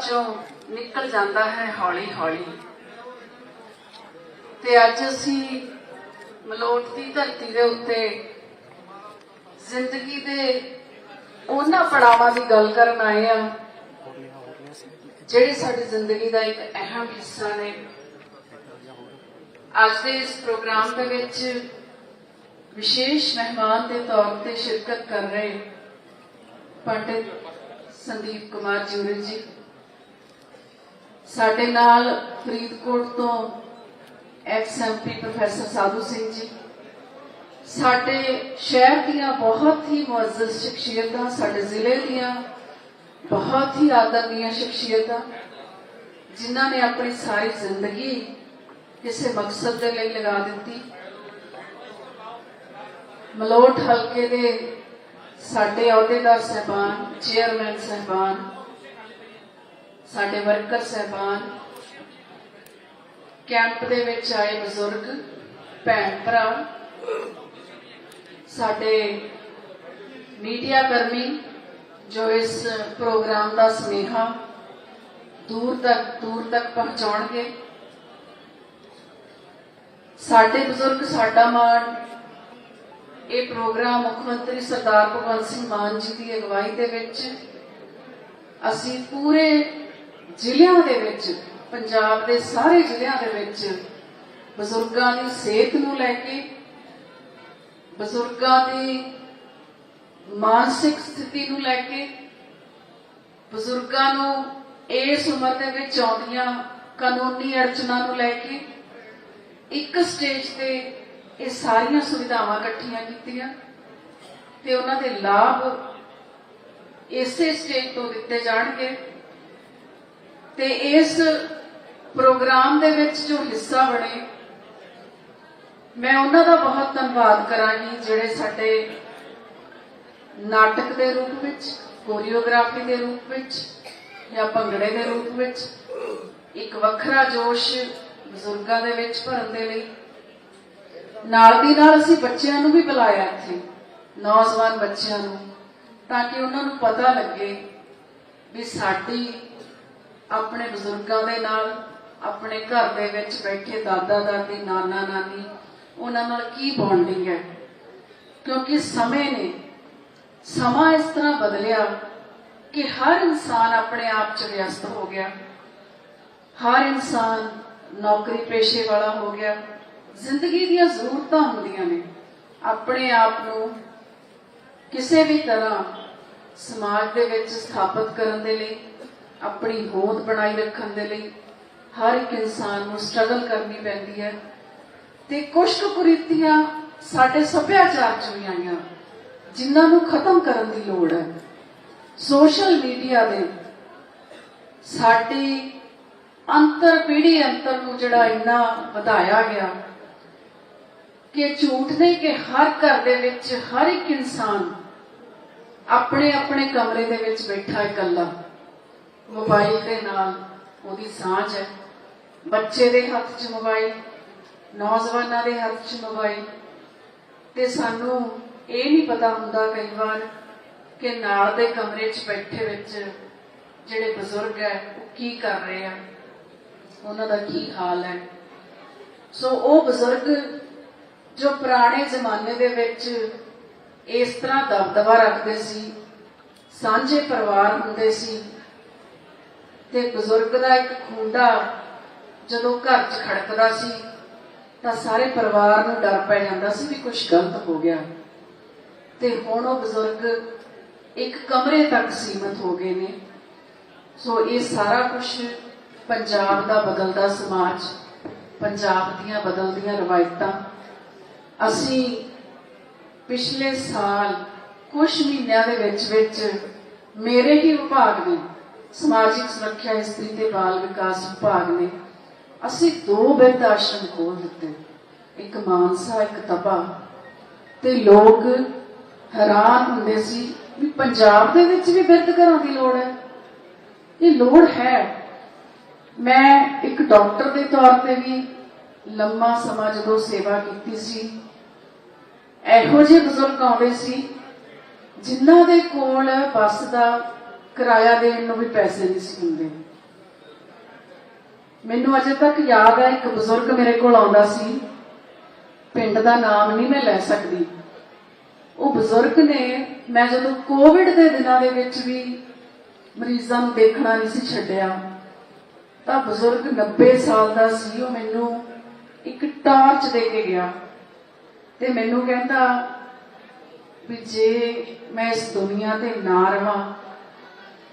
ਚੋਂ ਨਿਕਲ ਜਾਂਦਾ ਹੈ ਹੌਲੀ ਹੌਲੀ ਤੇ ਅੱਜ ਅਸੀਂ ਮਲੋਟ ਦੀ ਧਰਤੀ ਦੇ ਉੱਤੇ ਜ਼ਿੰਦਗੀ ਦੇ ਉਹਨਾਂ ਪੜਾਵਾਂ ਦੀ ਗੱਲ ਕਰਨ ਆਏ ਆ ਜਿਹੜੇ ਸਾਡੀ ਜ਼ਿੰਦਗੀ ਦਾ ਇੱਕ ਅਹਿਮ ਹਿੱਸਾ ਨੇ। ਅੱਜ ਦੇ ਇਸ ਪ੍ਰੋਗਰਾਮ ਦੇ ਵਿੱਚ ਵਿਸ਼ੇਸ਼ ਮਹਿਮਾਨ ਦੇ ਤੌਰ ਤੇ ਸ਼ਿਰਕਤ ਕਰ ਰਹੇ ਪੰਡਿਤ ਸੰਦੀਪ ਕੁਮਾਰ ਜੂਰੀ ਜੀ। ਸਾਡੇ ਨਾਲ ਫਰੀਦਕੋਟ ਤੋਂ X MP professor Sadhu Singh ji. ਸਾਡੇ ਸ਼ਹਿਰ ਦੀਆਂ ਬਹੁਤ ਹੀ ਮੁਅੱਜ਼ਜ਼ ਸ਼ਖਸੀਅਤਾਂ, ਸਾਡੇ ਜ਼ਿਲ੍ਹੇ ਦੀਆਂ ਬਹੁਤ ਹੀ ਆਦਰਨੀय ਸ਼ਖਸੀਅਤਾਂ, ਜਿਨ੍ਹਾਂ ਨੇ ਆਪਣੀ ਸਾਰੀ ਜ਼ਿੰਦਗੀ ਕਿਸੇ ਮਕਸਦ ਦੇ ਲਈ ਲਗਾ ਦਿੱਤੀ। ਮਲੋਟ ਹਲਕੇ ਦੇ ਸਾਡੇ ਅਹੁਦੇਦਾਰ ਸਹਿਬਾਨ, ਚੇਅਰਮੈਨ ਸਹਿਬਾਨ ਸਾਡੇ ਵਰਕਰ ਸਹਿਬਾਨ, ਕੈਂਪ ਦੇ ਵਿੱਚ ਆਏ ਬਜ਼ੁਰਗ, ਭੈਣ ਭਰਾ, ਸਾਡੇ ਮੀਡੀਆ ਕਰਮੀ ਜੋ ਇਸ ਪ੍ਰੋਗਰਾਮ ਦਾ ਸੁਨੇਹਾ ਦੂਰ ਤੱਕ ਦੂਰ ਤੱਕ ਪਹੁੰਚਾਉਣਗੇ। ਸਾਡੇ ਬਜ਼ੁਰਗ, ਸਾਡਾ ਮਾਣ ਇਹ ਪ੍ਰੋਗਰਾਮ ਮੁੱਖ ਮੰਤਰੀ ਸਰਦਾਰ ਭਗਵੰਤ ਸਿੰਘ ਮਾਨ ਜੀ ਦੀ ਅਗਵਾਈ ਦੇ ਵਿੱਚ ਅਸੀਂ ਪੂਰੇ ਜ਼ਿਲ੍ਹਿਆਂ ਦੇ ਵਿੱਚ, ਪੰਜਾਬ ਦੇ ਸਾਰੇ ਜ਼ਿਲ੍ਹਿਆਂ ਦੇ ਵਿੱਚ ਬਜ਼ੁਰਗਾਂ ਦੀ ਸਿਹਤ ਨੂੰ ਲੈ ਕੇ, ਬਜ਼ੁਰਗਾਂ ਦੀ ਮਾਨਸਿਕ ਸਥਿਤੀ ਨੂੰ ਲੈ ਕੇ, ਬਜ਼ੁਰਗਾਂ ਨੂੰ ਇਸ ਉਮਰ ਦੇ ਵਿੱਚ ਆਉਂਦੀਆਂ ਕਾਨੂੰਨੀ ਅੜਚਨਾਂ ਨੂੰ ਲੈ ਕੇ, ਇੱਕ ਸਟੇਜ ਤੇ ਇਹ ਸਾਰੀਆਂ ਸੁਵਿਧਾਵਾਂ ਇਕੱਠੀਆਂ ਕੀਤੀਆਂ ਤੇ ਉਹਨਾਂ ਦੇ ਲਾਭ ਇਸੇ ਸਟੇਜ ਤੋਂ ਦਿੱਤੇ ਜਾਣਗੇ। ਤੇ ਇਸ ਪ੍ਰੋਗਰਾਮ ਦੇ ਵਿੱਚ ਜੋ ਹਿੱਸਾ ਬਣੇ, ਮੈਂ ਉਹਨਾਂ ਦਾ ਬਹੁਤ ਧੰਨਵਾਦ ਕਰਾਂਗੀ ਜਿਹੜੇ ਸਾਡੇ ਨਾਟਕ ਦੇ ਰੂਪ ਵਿੱਚ, ਕੋਰੀਓਗ੍ਰਾਫੀ ਦੇ ਰੂਪ ਵਿੱਚ ਜਾਂ ਭੰਗੜੇ ਦੇ ਰੂਪ ਵਿੱਚ ਇੱਕ ਵੱਖਰਾ ਜੋਸ਼ ਬਜ਼ੁਰਗਾਂ ਦੇ ਵਿੱਚ ਭਰਨ ਦੇ ਲਈ। ਨਾਲ ਦੀ ਨਾਲ ਅਸੀਂ ਬੱਚਿਆਂ ਨੂੰ ਵੀ ਬੁਲਾਇਆ ਇੱਥੇ, ਨੌਜਵਾਨ ਬੱਚਿਆਂ ਨੂੰ, ਤਾਂ ਕਿ ਉਹਨਾਂ ਨੂੰ ਪਤਾ ਲੱਗੇ ਵੀ ਸਾਡੀ ਆਪਣੇ ਬਜ਼ੁਰਗਾਂ ਦੇ ਨਾਲ, ਆਪਣੇ ਘਰ ਦੇ ਵਿੱਚ ਬੈਠੇ ਦਾਦਾ, ਦਾਦੀ, ਨਾਨਾ, ਨਾਨੀ, ਉਹਨਾਂ ਨਾਲ ਕੀ ਬੌਂਡਿੰਗ ਹੈ? ਕਿਉਂਕਿ ਸਮੇਂ ਨੇ ਸਮਾਂ ਇਸ ਤਰ੍ਹਾਂ ਬਦਲਿਆ ਕਿ ਹਰ ਇਨਸਾਨ ਆਪਣੇ ਆਪ 'ਚ ਵਿਅਸਤ ਹੋ ਗਿਆ। ਹਰ ਇਨਸਾਨ ਨੌਕਰੀ ਪੇਸ਼ੇ ਵਾਲਾ ਹੋ ਗਿਆ। ਜ਼ਿੰਦਗੀ ਦੀਆਂ ਜ਼ਰੂਰਤਾਂ ਹੁੰਦੀਆਂ ਨੇ। ਆਪਣੇ ਆਪ ਨੂੰ ਕਿਸੇ ਵੀ ਤਰ੍ਹਾਂ ਸਮਾਜ ਦੇ ਵਿੱਚ ਸਥਾਪਿਤ ਕਰਨ ਦੇ ਲਈ ਆਪਣੀ ਹੋਂਦ ਬਣਾਈ ਰੱਖਣ ਦੇ ਲਈ ਹਰ ਇੱਕ ਇਨਸਾਨ ਨੂੰ ਸਟਰਗਲ ਕਰਨੀ ਪੈਂਦੀ ਹੈ। ਤੇ ਕੁਝ ਕੁ ਕੁਰੀਤੀਆਂ ਸਾਡੇ ਸੱਭਿਆਚਾਰ ਚ ਵੀ ਆਈਆਂ, ਜਿਨ੍ਹਾਂ ਨੂੰ ਖਤਮ ਕਰਨ ਦੀ ਲੋੜ ਹੈ। ਸੋਸ਼ਲ ਮੀਡੀਆ ਦੇ ਸਾਡੀ ਅੰਤਰ ਪੀੜ੍ਹੀ ਅੰਤਰ ਨੂੰ ਜਿਹੜਾ ਇੰਨਾ ਵਧਾਇਆ ਗਿਆ ਕਿ ਝੂਠ ਨਹੀਂ ਕਿ ਹਰ ਘਰ ਦੇ ਵਿੱਚ ਹਰ ਇੱਕ ਇਨਸਾਨ ਆਪਣੇ ਆਪਣੇ ਕਮਰੇ ਦੇ ਵਿੱਚ ਬੈਠਾ ਇਕੱਲਾ। ਮੋਬਾਈਲ ਦੇ ਨਾਲ ਉਹਦੀ ਸਾਂਝ ਹੈ। ਬੱਚੇ ਦੇ ਹੱਥ 'ਚ ਮੋਬਾਈਲ, ਨੌਜਵਾਨਾਂ ਦੇ ਹੱਥ 'ਚ ਮੋਬਾਈਲ। ਤੇ ਸਾਨੂੰ ਇਹ ਨਹੀਂ ਪਤਾ ਹੁੰਦਾ ਕਈ ਵਾਰ ਕਿ ਨਾਲ ਦੇ ਕਮਰੇ 'ਚ ਬੈਠੇ ਵਿੱਚ ਜਿਹੜੇ ਬਜ਼ੁਰਗ ਹੈ, ਉਹ ਕੀ ਕਰ ਰਹੇ ਆ, ਉਹਨਾਂ ਦਾ ਕੀ ਹਾਲ ਹੈ। ਸੋ ਉਹ ਬਜ਼ੁਰਗ ਜੋ ਪੁਰਾਣੇ ਜ਼ਮਾਨੇ ਦੇ ਵਿੱਚ ਇਸ ਤਰ੍ਹਾਂ ਦਬਦਬਾ ਰੱਖਦੇ ਸੀ, ਸਾਂਝੇ ਪਰਿਵਾਰ ਹੁੰਦੇ ਸੀ ਤੇ ਬਜ਼ੁਰਗ ਦਾ ਇੱਕ ਖੁੰਡਾ ਜਦੋਂ ਘਰ 'ਚ ਖੜਕਦਾ ਸੀ, ਤਾਂ ਸਾਰੇ ਪਰਿਵਾਰ ਨੂੰ ਡਰ ਪੈ ਜਾਂਦਾ ਸੀ ਵੀ ਕੁਝ ਗਲਤ ਹੋ ਗਿਆ। ਤੇ ਹੁਣ ਉਹ ਬਜ਼ੁਰਗ ਇੱਕ ਕਮਰੇ ਤੱਕ ਸੀਮਤ ਹੋ ਗਏ ਨੇ। ਸੋ ਇਹ ਸਾਰਾ ਕੁਝ ਪੰਜਾਬ ਦਾ ਬਦਲਦਾ ਸਮਾਜ, ਪੰਜਾਬ ਦੀਆਂ ਬਦਲਦੀਆਂ ਰਵਾਇਤਾਂ। ਅਸੀਂ ਪਿਛਲੇ ਸਾਲ ਕੁਝ ਮਹੀਨਿਆਂ ਦੇ ਵਿੱਚ ਵਿੱਚ ਮੇਰੇ ਹੀ ਵਿਭਾਗ ਨੇ ਸਮਾਜਿਕ ਸੁਰੱਖਿਆ ਇਸਤਰੀ ਤੇ ਬਾਲ ਵਿਕਾਸ ਵਿਭਾਗ ਨੇ ਅਸੀਂ ਦੋ ਬਿਰਧ ਆਸ਼ਰਮ ਖੋਲ ਦਿੱਤੇ। ਇੱਕ ਮਾਨਸਾ, ਇੱਕ ਤਪਾ। ਤੇ ਲੋਕ ਹੈਰਾਨ ਹੁੰਦੇ ਸੀ ਵੀ ਪੰਜਾਬ ਦੇ ਵਿੱਚ ਵੀ ਬਿਰਧ ਘਰਾਂ ਦੀ ਲੋੜ ਹੈ। ਇਹ ਲੋੜ ਹੈ। ਮੈਂ ਇੱਕ ਡਾਕਟਰ ਦੇ ਤੌਰ ਤੇ ਵੀ ਲੰਮਾ ਸਮਾਂ ਜਦੋਂ ਸੇਵਾ ਕੀਤੀ ਸੀ, ਇਹੋ ਜਿਹੇ ਬਜ਼ੁਰਗ ਆਉਂਦੇ ਸੀ ਜਿਨ੍ਹਾਂ ਦੇ ਕੋਲ ਬੱਸ ਦਾ ਕਿਰਾਇਆ ਦੇਣ ਨੂੰ ਵੀ ਪੈਸੇ ਨਹੀਂ ਸੀ ਹੁੰਦੇ ਮੈਨੂੰ ਅਜੇ ਤੱਕ ਯਾਦ ਹੈ, ਇੱਕ ਬਜ਼ੁਰਗ ਮੇਰੇ ਕੋਲ ਆਉਂਦਾ ਸੀ। ਪਿੰਡ ਦਾ ਨਾਮ ਨਹੀਂ ਮੈਂ ਲੈ ਸਕਦੀ। ਉਹ ਬਜ਼ੁਰਗ ਨੇ, ਮੈਂ ਜਦੋਂ ਕੋਵਿਡ ਦੇ ਦਿਨਾਂ ਦੇ ਵਿੱਚ ਵੀ ਮਰੀਜ਼ਾਂ ਨੂੰ ਦੇਖਣਾ ਨਹੀਂ ਸੀ ਛੱਡਿਆ, ਤਾਂ ਬਜ਼ੁਰਗ 90 ਸਾਲ ਦਾ ਸੀ, ਉਹ ਮੈਨੂੰ ਇੱਕ ਟਾਰਚ ਦੇ ਕੇ ਗਿਆ। ਤੇ ਮੈਨੂੰ ਕਹਿੰਦਾ ਵੀ ਜੇ ਮੈਂ ਇਸ ਦੁਨੀਆ ਤੇ ਨਾ ਰਵਾਂ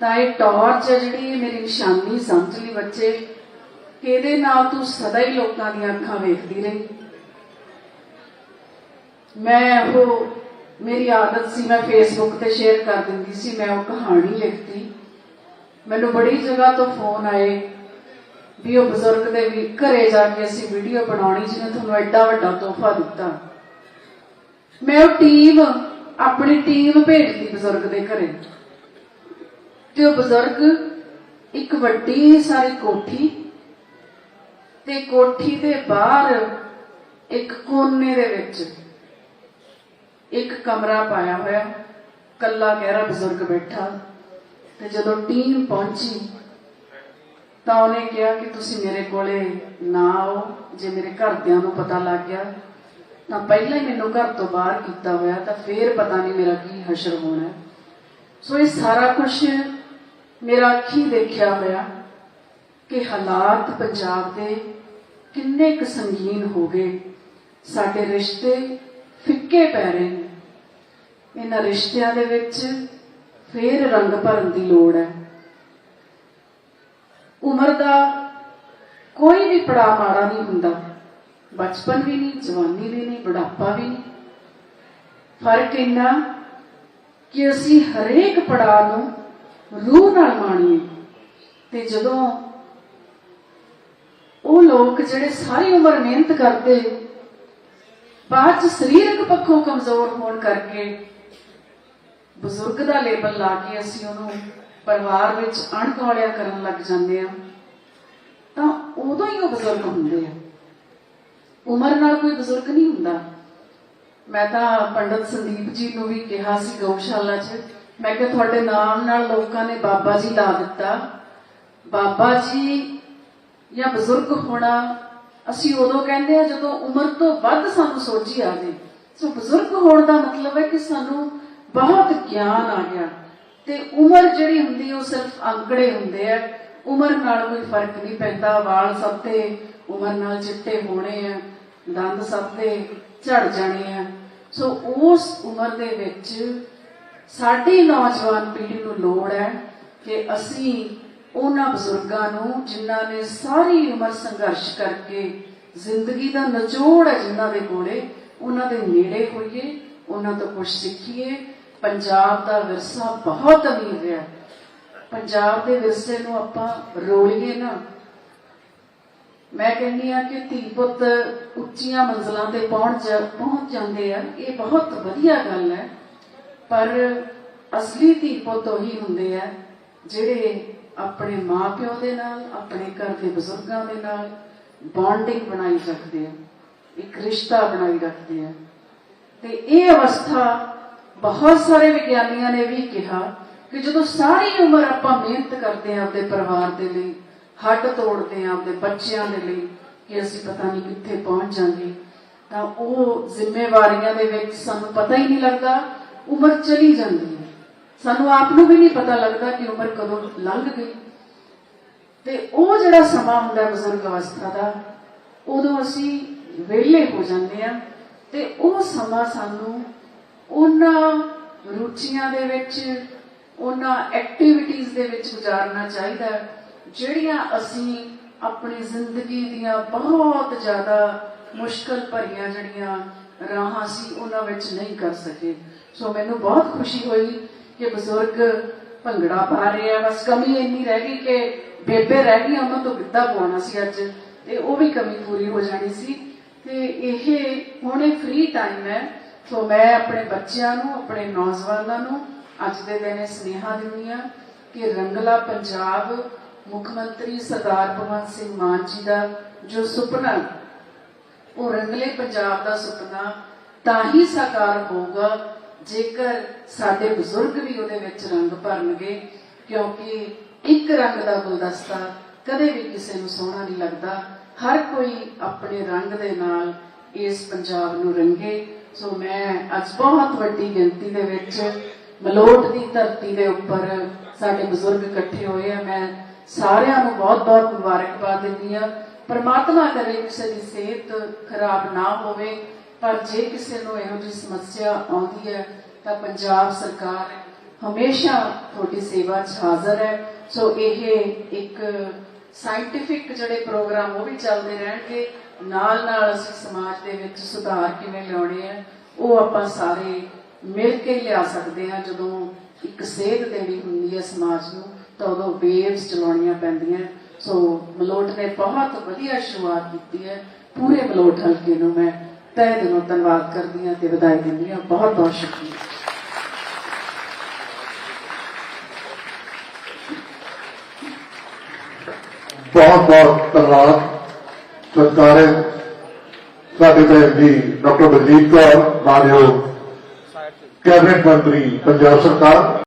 ਤਾਂ ਇਹ ਟਾਰਚ ਹੈ ਜਿਹੜੀ ਮੇਰੀ ਨਿਸ਼ਾਨੀ ਸਮਝ ਲਈ ਬੱਚੇ, ਕਿ ਇਹਦੇ ਨਾਲ ਤੂੰ ਸਦਾ ਹੀ ਲੋਕਾਂ ਦੀਆਂ ਅੱਖਾਂ ਵੇਖਦੀ ਰਹੀ। ਮੈਂ ਉਹ ਮੇਰੀ ਆਦਤ ਸੀ, ਮੈਂ ਫੇਸਬੁੱਕ ਤੇ ਸ਼ੇਅਰ ਕਰ ਦਿੰਦੀ ਸੀ, ਮੈਂ ਉਹ ਕਹਾਣੀ ਲਿਖਤੀ। ਮੈਨੂੰ ਬੜੀ ਜਗ੍ਹਾ ਤੋਂ ਫੋਨ ਆਏ ਵੀ ਉਹ ਬਜ਼ੁਰਗ ਦੇ ਵੀ ਘਰੇ ਜਾ ਕੇ ਅਸੀਂ ਵੀਡੀਓ ਬਣਾਉਣੀ, ਜਿਹਨੇ ਤੁਹਾਨੂੰ ਐਡਾ ਵੱਡਾ ਤੋਹਫਾ ਦਿੱਤਾ। ਮੈਂ ਉਹ ਟੀਮ ਆਪਣੀ ਟੀਮ ਭੇਜਦੀ ਬਜ਼ੁਰਗ ਦੇ ਘਰੇ। ਤੇ ਉਹ ਬਜ਼ੁਰਗ ਇੱਕ ਵੱਡੀ ਸਾਰੀ ਕੋਠੀ ਤੇ ਕੋਠੀ ਦੇ ਬਾਹਰ ਇੱਕ ਕੋਨੇ ਦੇ ਵਿੱਚ ਇੱਕ ਕਮਰਾ ਪਾਇਆ ਹੋਇਆ। ਕੱਲਾ ਗਹਿਰਾ ਬਜ਼ੁਰਗ ਬੈਠਾ ਤੇ ਜਦੋਂ ਟੀਮ ਪਹੁੰਚੀ ਤਾਂ ਉਹਨੇ ਕਿਹਾ ਕਿ ਤੁਸੀਂ ਮੇਰੇ ਕੋਲੇ ਨਾ ਆਓ, ਜੇ ਮੇਰੇ ਘਰਦਿਆਂ ਨੂੰ ਪਤਾ ਲੱਗ ਗਿਆ ਤਾਂ ਪਹਿਲਾਂ ਹੀ ਮੈਨੂੰ ਘਰ ਤੋਂ ਬਾਹਰ ਕੀਤਾ ਹੋਇਆ ਤਾਂ ਫੇਰ ਪਤਾ ਨਹੀਂ ਮੇਰਾ ਕੀ ਹਸ਼ਰ ਹੋਣਾ। ਸੋ ਇਹ ਸਾਰਾ ਕੁਝ ਮੇਰਾ ਅੱਖੀ ਦੇਖਿਆ ਹੋਇਆ ਕਿ ਹਾਲਾਤ ਪੰਜਾਬ ਦੇ ਕਿੰਨੇ ਕੁ ਸੰਗੀਨ ਹੋ ਗਏ। ਸਾਡੇ ਰਿਸ਼ਤੇ ਫਿੱਕੇ ਪੈ ਰਹੇ ਨੇ। ਇਹਨਾਂ ਰਿਸ਼ਤਿਆਂ ਦੇ ਵਿੱਚ ਫੇਰ ਰੰਗ ਭਰਨ ਦੀ ਲੋੜ ਹੈ। ਉਮਰ ਦਾ ਕੋਈ ਵੀ ਪੜਾਅ ਮਾੜਾ ਨਹੀਂ ਹੁੰਦਾ। ਬਚਪਨ ਵੀ ਨਹੀਂ, ਜਵਾਨੀ ਵੀ ਨਹੀਂ, ਬੁਢਾਪਾ ਵੀ ਨਹੀਂ। ਫ਼ਰਕ ਇੰਨਾ ਕਿ ਅਸੀਂ ਹਰੇਕ ਪੜਾਅ ਨੂੰ ਰੂਹ ਨਾਲ ਮਾਣੀਏ। ਤੇ ਜਦੋਂ ਉਹ ਲੋਕ ਜਿਹੜੇ ਸਾਰੀ ਉਮਰ ਮਿਹਨਤ ਕਰਦੇ, ਬਾਅਦ ਚ ਸਰੀਰਕ ਪੱਖੋਂ ਕਮਜ਼ੋਰ ਹੋਣ ਕਰਕੇ ਬਜ਼ੁਰਗ ਦਾ ਲੇਬਲ ਲਾ ਕੇ ਅਸੀਂ ਉਹਨੂੰ ਪਰਿਵਾਰ ਵਿੱਚ ਅਣਗੌਲਿਆ ਕਰਨ ਲੱਗ ਜਾਂਦੇ ਆ ਤਾਂ ਉਦੋਂ ਹੀ ਉਹ ਬਜ਼ੁਰਗ ਹੁੰਦੇ ਆ। ਉਮਰ ਨਾਲ ਕੋਈ ਬਜ਼ੁਰਗ ਨਹੀਂ ਹੁੰਦਾ। ਮੈਂ ਤਾਂ ਪੰਡਤ ਸੰਦੀਪ ਜੀ ਨੂੰ ਵੀ ਕਿਹਾ ਸੀ ਗਊਸ਼ਾਲਾ 'ਚ ਮੈਂ ਕਿਹਾ ਤੁਹਾਡੇ ਨਾਮ ਨਾਲ ਲੋਕਾਂ ਨੇ ਬਾਬਾ ਜੀ ਲਾ ਦਿੱਤਾ। ਬਾਬਾ ਜੀ ਜਾਂ ਬਜ਼ੁਰਗ ਹੋਣਾ, ਅਸੀਂ ਉਦੋਂ ਕਹਿੰਦੇ ਆ ਜਦੋਂ ਉਮਰ ਤੋਂ ਵੱਧ ਸਾਨੂੰ ਸੋਝੀ ਆ ਜੇ ਸੋ ਬਜ਼ੁਰਗ ਹੋਣ ਦਾ ਮਤਲਬ ਹੈ ਕਿ ਸਾਨੂੰ ਬਹੁਤ ਗਿਆਨ ਆ ਗਿਆ। ਤੇ ਉਮਰ ਜਿਹੜੀ ਹੁੰਦੀ ਉਹ ਸਿਰਫ ਅੰਕੜੇ ਹੁੰਦੇ ਆ। ਉਮਰ ਨਾਲ ਕੋਈ ਫ਼ਰਕ ਨਹੀਂ ਪੈਂਦਾ। ਵਾਲ ਸਭ ਤੇ ਉਮਰ ਨਾਲ ਚਿੱਟੇ ਹੋਣੇ ਆ, ਦੰਦ ਸਭ ਦੇ ਝੜ ਜਾਣੇ ਆ। ਸੋ ਉਸ ਉਮਰ ਦੇ ਵਿੱਚ ਸਾਡੀ ਨੌਜਵਾਨ ਪੀੜ੍ਹੀ ਨੂੰ ਲੋੜ ਹੈ ਕਿ ਅਸੀਂ ਉਹਨਾਂ ਬਜ਼ੁਰਗਾਂ ਨੂੰ, ਜਿਨ੍ਹਾਂ ਨੇ ਸਾਰੀ ਉਮਰ ਸੰਘਰਸ਼ ਕਰਕੇ ਜ਼ਿੰਦਗੀ ਦਾ ਨਿਚੋੜ ਹੈ ਜਿਨ੍ਹਾਂ ਦੇ ਕੋਲੇ, ਉਹਨਾਂ ਦੇ ਨੇੜੇ ਹੋਈਏ, ਉਹਨਾਂ ਤੋਂ ਕੁਝ ਸਿੱਖੀਏ। ਪੰਜਾਬ ਦਾ ਵਿਰਸਾ ਬਹੁਤ ਅਮੀਰ ਹੈ। ਪੰਜਾਬ ਦੇ ਵਿਰਸੇ ਨੂੰ ਆਪਾਂ ਰੋਲੀਏ ਨਾ। ਮੈਂ ਕਹਿੰਦੀ ਆ ਕਿ ਧੀ ਪੁੱਤ ਉੱਚੀਆਂ ਮੰਜ਼ਲਾਂ ਤੇ ਪਹੁੰਚ ਜਾ- ਪਹੁੰਚ ਜਾਂਦੇ ਆ। ਇਹ ਬਹੁਤ ਵਧੀਆ ਗੱਲ ਹੈ। ਪਰ ਅਸਲੀ ਧੀ ਪੁੱਤ ਉਹੀ ਹੁੰਦੇ ਆ, ਜਿਹੜੇ ਆਪਣੇ ਮਾਪਿਓ ਦੇ ਨਾਲ, ਆਪਣੇ ਘਰ ਦੇ ਬਜ਼ੁਰਗਾਂ ਦੇ ਨਾਲ ਬੌਂਡਿੰਗ ਬਣਾਈ ਰੱਖਦੇ ਆ, ਇੱਕ ਰਿਸ਼ਤਾ ਬਣਾਈ ਰੱਖਦੇ ਆ। ਤੇ ਇਹ ਅਵਸਥਾ ਬਹੁਤ ਸਾਰੇ ਵਿਗਿਆਨੀਆਂ ਨੇ ਵੀ ਕਿਹਾ ਕਿ ਜਦੋਂ ਸਾਰੀ ਉਮਰ ਆਪਾਂ ਮਿਹਨਤ ਕਰਦੇ ਆ ਆਪਣੇ ਪਰਿਵਾਰ ਦੇ ਲਈ, ਹੱਡ ਤੋੜਦੇ ਆ ਆਪਣੇ ਬੱਚਿਆਂ ਦੇ ਲਈ ਕਿ ਅਸੀਂ ਪਤਾ ਨਹੀਂ ਕਿੱਥੇ ਪਹੁੰਚ ਜਾਾਂਗੇ, ਤਾਂ ਉਹ ਜ਼ਿੰਮੇਵਾਰੀਆਂ ਦੇ ਵਿੱਚ ਸਾਨੂੰ ਪਤਾ ਹੀ ਨਹੀਂ ਲੱਗਦਾ ਉਮਰ ਚਲੀ ਜਾਂਦੀ ਹੈ। ਸਾਨੂੰ ਆਪ ਨੂੰ ਵੀ ਨਹੀਂ ਪਤਾ ਲੱਗਦਾ ਕਿ ਉਮਰ ਕਦੋਂ ਲੰਘ ਗਈ। ਤੇ ਉਹ ਜਿਹੜਾ ਸਮਾਂ ਹੁੰਦਾ ਬਜ਼ੁਰਗ ਅਵਸਥਾ ਦਾ, ਉਦੋਂ ਅਸੀਂ ਵਿਹਲੇ ਹੋ ਜਾਂਦੇ ਆ ਤੇ ਉਹ ਸਮਾਂ ਸਾਨੂੰ ਉਹਨਾਂ ਰੁਚੀਆਂ ਦੇ ਵਿੱਚ, ਉਹਨਾਂ ਐਕਟੀਵਿਟੀਜ਼ ਦੇ ਵਿੱਚ ਗੁਜ਼ਾਰਨਾ ਚਾਹੀਦਾ ਜਿਹੜੀਆਂ ਅਸੀਂ ਆਪਣੀ ਜ਼ਿੰਦਗੀ ਦੀਆਂ ਬਹੁਤ ਜ਼ਿਆਦਾ ਮੁਸ਼ਕਲ ਭਰੀਆਂ ਜਿਹੜੀਆਂ ਰਾਹਾਂ ਸੀ ਉਹਨਾਂ ਵਿੱਚ ਨਹੀਂ ਕਰ ਸਕੇ। ਸੋ ਮੈਨੂੰ ਬਹੁਤ ਖੁਸ਼ੀ ਹੋਈ ਕਿ ਬਜ਼ੁਰਗ ਭੰਗੜਾ ਪਾ ਰਹੇ ਆ। ਬਸ ਕਮੀ ਇੰਨੀ ਰਹਿ ਗਈ ਕਿ ਬੇਬੇ ਰਹਿ ਗਈ, ਉਹਨਾਂ ਤੋਂ ਗਿੱਧਾ ਪਾਉਣਾ ਸੀ ਅੱਜ। ਤੇ ਉਹ ਵੀ ਕਮੀ ਪੂਰੀ ਹੋ ਜਾਣੀ ਸੀ। ਤੇ ਇਹ ਹੁਣੇ ਫ੍ਰੀ ਟਾਈਮ ਹੈ। ਸੋ ਮੈਂ ਆਪਣੇ ਬੱਚਿਆਂ ਨੂੰ, ਆਪਣੇ ਨੌਜਵਾਨਾਂ ਨੂੰ ਅੱਜ ਦੇ ਦਿਨ ਇਹ ਸੁਨੇਹਾ ਦਿੰਦੀ ਹਾਂ ਕਿ ਰੰਗਲਾ ਪੰਜਾਬ ਮੁੱਖ ਮੰਤਰੀ ਸਰਦਾਰ ਭਗਵੰਤ ਸਿੰਘ ਮਾਨ ਜੀ ਦਾ ਜੋ ਸੁਪਨਾ, ਉਹ ਰੰਗਲੇ ਪੰਜਾਬ ਦਾ ਸੁਪਨਾ ਤਾਂ ਹੀ ਸਾਕਾਰ ਹੋਊਗਾ ਜੇਕਰ ਸਾਡੇ ਬਜ਼ੁਰਗ ਵੀ ਉਹਦੇ ਵਿੱਚ ਰੰਗ ਭਰਨਗੇ, ਕਿਉਂਕਿ ਇੱਕ ਰੰਗ ਦਾ ਗੁਲਦਸਤਾ ਕਦੇ ਵੀ ਕਿਸੇ ਨੂੰ ਸੋਹਣਾ ਨਹੀਂ ਲੱਗਦਾ। ਹਰ ਕੋਈ ਆਪਣੇ ਰੰਗ ਦੇ ਨਾਲ ਇਸ ਪੰਜਾਬ ਨੂੰ ਰੰਗੇ। ਸੋ ਮੈਂ ਅੱਜ ਬਹੁਤ ਵੱਡੀ ਗਿਣਤੀ ਦੇ ਵਿੱਚ ਮਲੋਟ ਦੀ ਧਰਤੀ ਦੇ ਉੱਪਰ ਸਾਡੇ ਬਜ਼ੁਰਗ ਇਕੱਠੇ ਹੋਏ ਆ। ਮੈਂ ਸਾਰਿਆਂ ਨੂੰ ਬਹੁਤ-ਬਹੁਤ ਮੁਬਾਰਕਬਾਦ ਦਿੰਦੀ ਆ। ਪਰਮਾਤਮਾ ਕਰੇ ਕਿਸੇ ਦੀ ਸਿਹਤ ਖਰਾਬ ਨਾ ਹੋਵੇ। ਪਰ ਜੇ ਕਿਸੇ ਨੂੰ ਇਹੋ ਜਿਹੀ ਸਮੱਸਿਆ ਆਉਂਦੀ ਹੈ, ਤਾਂ ਪੰਜਾਬ ਸਰਕਾਰ ਹਮੇਸ਼ਾ ਤੁਹਾਡੀ ਸੇਵਾ 'ਚ ਹਾਜ਼ਰ ਹੈ। ਸੋ ਇਹ ਇੱਕ ਸਾਇੰਟਿਫਿਕ ਜਿਹੜੇ ਪ੍ਰੋਗਰਾਮ ਉਹ ਵੀ ਚੱਲਦੇ ਰਹਿਣਗੇ। ਨਾਲ ਨਾਲ ਅਸੀਂ ਸਮਾਜ ਦੇ ਵਿੱਚ ਸੁਧਾਰ ਕਿਵੇਂ ਲਿਆਉਣੇ ਆ, ਉਹ ਆਪਾਂ ਸਾਰੇ ਮਿਲ ਕੇ ਲਿਆ ਸਕਦੇ ਹਾਂ। ਜਦੋਂ ਇੱਕ ਸੇਧ ਦੇਣੀ ਹੁੰਦੀ ਹੈ ਸਮਾਜ ਨੂੰ, ਤਾਂ ਉਦੋਂ ਵੇਵਸ ਚਲਾਉਣੀਆਂ ਪੈਂਦੀਆਂ। ਸੋ ਮਲੋਟ ਨੇ ਬਹੁਤ ਵਧੀਆ ਸ਼ੁਰੂਆਤ ਕੀਤੀ ਹੈ। ਪੂਰੇ ਮਲੋਟ ਹਲਕੇ ਨੂੰ ਮੈਂ ਤਹਿ ਦਿਲੋਂ ਧੰਨਵਾਦ ਕਰਦੀ ਹਾਂ ਤੇ ਵਧਾਈ ਦਿੰਦੀ ਹਾਂ ਬਹੁਤ ਬਹੁਤ ਸ਼ੁਕਰੀਆ ਬਹੁਤ ਬਹੁਤ ਧੰਨਵਾਦ ਸਰਕਾਰੇ ਸਾਡੇ ਭੈਣ ਜੀ ਡਾਕਟਰ ਬਲਜੀਤ ਕੌਰ ਮਾਨਯੋਗ ਕੈਬਨਿਟ ਮੰਤਰੀ ਪੰਜਾਬ ਸਰਕਾਰ